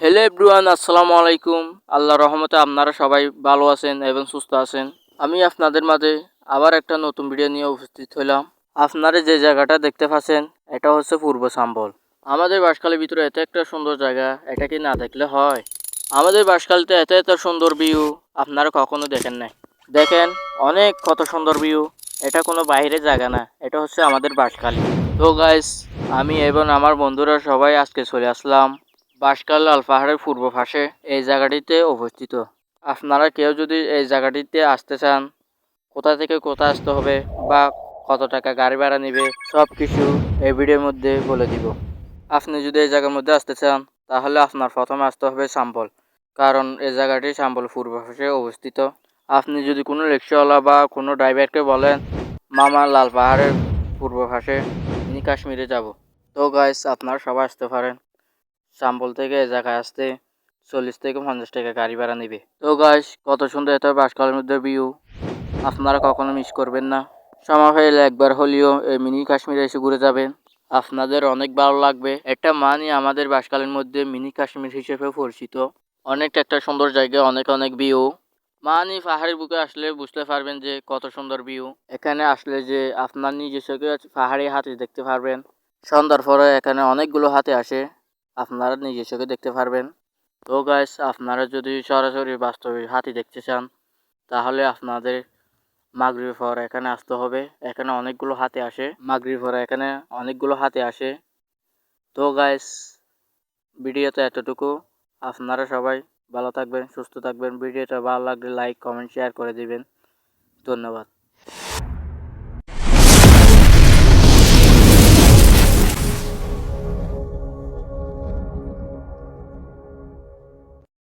Hello everyone আসসালামু আলাইকুম আল্লাহ রহমতে আপনারা সবাই ভালো আছেন এবং সুস্থ আছেন। আমি আপনাদের মাঝে আবার একটা নতুন ভিডিও নিয়ে উপস্থিত হলাম। আপনারা যে জায়গাটা দেখতে পাচ্ছেন, এটা হচ্ছে পূর্ব সাম্বল। আমাদের বাসখালীর ভিতরে এত একটা সুন্দর জায়গা, এটা কি না দেখলে হয়? আমাদের বাসখালীতে এত এত সুন্দর ভিউ আপনারা কখনো দেখেন নাই। দেখেন, অনেক কত সুন্দর ভিউ এটা কোনো বাইরের জায়গা না, এটা হচ্ছে আমাদের বাসখালী। তো গাইস আমি এবং আমার বন্ধুরা সবাই আজকে চলে আসলাম। বাঁশকাল লাল পাহাড়ের পূর্ব পাশে এই জায়গাটিতে অবস্থিত। আপনারা কেউ যদি এই জায়গাটিতে আসতে চান, কোথা থেকে কোথা আসতে হবে বা কত টাকা গাড়ি ভাড়া নেবে সব কিছু এই ভিডিওর মধ্যে বলে দিব। আপনি যদি এই জায়গার মধ্যে আসতে চান, তাহলে আপনার প্রথমে আসতে হবে সাম্বল। কারণ এই জায়গাটি সাম্বল পূর্ব পাশে অবস্থিত। আপনি যদি কোনো রিক্সাওয়ালা বা কোনো ড্রাইভারকে বলেন, মামা লাল পাহাড়ের পূর্ব পাশে, ইনি কাশ্মীরে যাব। তো গাইস আপনারা সবাই আসতে পারেন। সাম্বল থেকে এ জায়গায় আসতে চল্লিশ থেকে পঞ্চাশ টাকা গাড়ি ভাড়া নেবে। তো গাইস কত সুন্দর এত বাসকালের মধ্যে ভিউ আপনারা কখনো মিস করবেন না। সময় হলে একবার হলেও এই মিনি কাশ্মীরে এসে ঘুরে যাবেন। আপনাদের অনেক ভালো লাগবে। একটা মানি আমাদের বাসকালের মধ্যে মিনি কাশ্মীর হিসেবে পরিচিত। অনেক একটা সুন্দর জায়গা, অনেক অনেক ভিউ মানি পাহাড়ের বুকে আসলে বুঝতে পারবেন যে কত সুন্দর ভিউ এখানে আসলে যে আপনার নিজস্বকে পাহাড়ি হাতি দেখতে পারবেন। সন্ধ্যার পরে এখানে অনেকগুলো হাতে আসে। আপনারা নিজে চোখে দেখতে পারবেন। তো গাইস আপনারা যদি সরাসরি বাস্তবে হাতি দেখতে চান, তাহলে আপনাদের মাগরির পর এখানে আসতে হবে। এখানে অনেকগুলো হাতে আসে। মাগরির পর এখানে অনেকগুলো হাতে আসে। তো গাইস ভিডিওতে এতটুকু। আপনারা সবাই ভালো থাকবেন, সুস্থ থাকবেন। ভিডিওটা ভালো লাগলে লাইক কমেন্ট শেয়ার করে দিবেন। ধন্যবাদ।